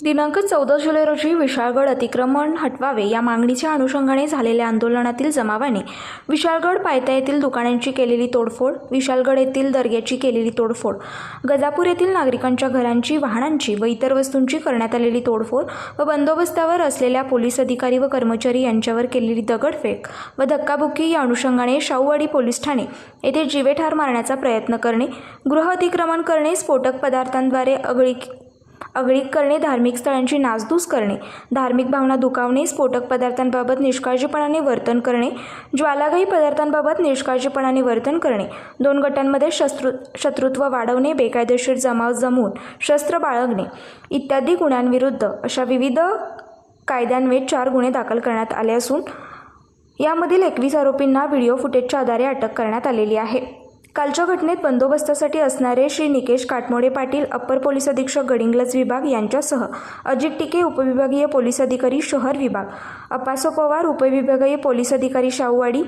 दिनांक चौदा जुलै रोजी विशाळगड अतिक्रमण हटवावे या मागणीच्या अनुषंगाने झालेल्या आंदोलनातील जमावाने विशाळगड पायथा येथील दुकानांची केलेली तोडफोड विशाळगड येथील दर्ग्याची केलेली तोडफोड गजापूर येथील नागरिकांच्या घरांची वाहनांची व इतर वस्तूंची करण्यात आलेली तोडफोड व बंदोबस्तावर असलेल्या पोलीस अधिकारी व कर्मचारी यांच्यावर केलेली दगडफेक व धक्काबुक्की या अनुषंगाने शाहूवाडी पोलीस ठाणे येथे जीवेठार मारण्याचा प्रयत्न करणे गृह अतिक्रमण करणे स्फोटक पदार्थांद्वारे अगळी अगळीक करणे धार्मिक स्थळांची नासधूस करणे धार्मिक भावना दुखावणे स्फोटक पदार्थांबाबत निष्काळजीपणाने वर्तन करणे ज्वालाघाई पदार्थांबाबत निष्काळजीपणाने वर्तन करणे दोन गटांमध्ये शत्रु शत्रुत्व वाढवणे बेकायदेशीर जमाव जमवून शस्त्र बाळगणे इत्यादी गुन्ह्यांविरुद्ध अशा विविध कायद्यान्वये चार गुन्हे दाखल करण्यात आले असून यामधील एकवीस आरोपींना व्हिडिओ फुटेजच्या आधारे अटक करण्यात आलेली आहे. कालच्या घटनेत बंदोबस्तासाठी असणारे श्री निकेश काटमोडे पाटील अप्पर पोलीस अधीक्षक गडिंग्लज विभाग यांच्यासह अजित टिके उपविभागीय पोलीस अधिकारी शहर विभाग अपासो पवार उपविभागीय पोलीस अधिकारी शाहूवाडी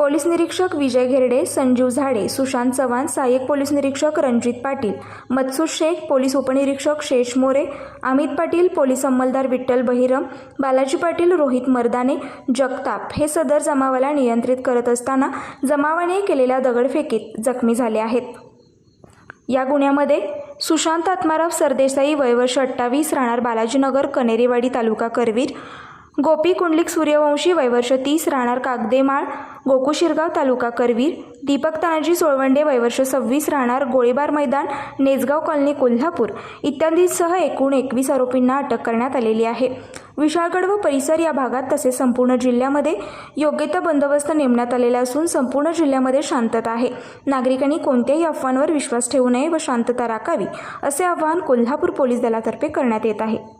पोलीस निरीक्षक विजय घेरडे संजीव झाडे सुशांत चव्हाण सहाय्यक पोलीस निरीक्षक रणजित पाटील मत्सूद शेख पोलीस उपनिरीक्षक शेष मोरे अमित पाटील पोलीस अंमलदार विठ्ठल बहिरम बालाजी पाटील रोहित मर्दाने जगताप हे सदर जमावाला नियंत्रित करत असताना जमावाने केलेल्या दगडफेकीत जखमी झाले आहेत. या गुन्ह्यामध्ये सुशांत आत्माराव सरदेसाई वयवर्ष अठ्ठावीस राहणार बालाजीनगर कनेरीवाडी तालुका करवीर गोपी कुंडलिक सूर्यवंशी वैवर्ष तीस राहणार कागदेमाळ गोकुशिरगाव तालुका करवीर दीपक तानाजी सोळवंडे वैवर्ष सव्वीस राहणार गोळीबार मैदान नेजगाव कॉलनी कोल्हापूर इत्यादींसह एकूण एकवीस आरोपींना अटक करण्यात आलेली आहे. विशाळगड व परिसर या भागात तसेच संपूर्ण जिल्ह्यामध्ये योग्य तो बंदोबस्त नेमण्यात आलेला असून संपूर्ण जिल्ह्यामध्ये शांतता आहे. नागरिकांनी कोणत्याही अफवांवर विश्वास ठेवू नये व शांतता राखावी असे आवाहन कोल्हापूर पोलीस दलातर्फे करण्यात येत आहे.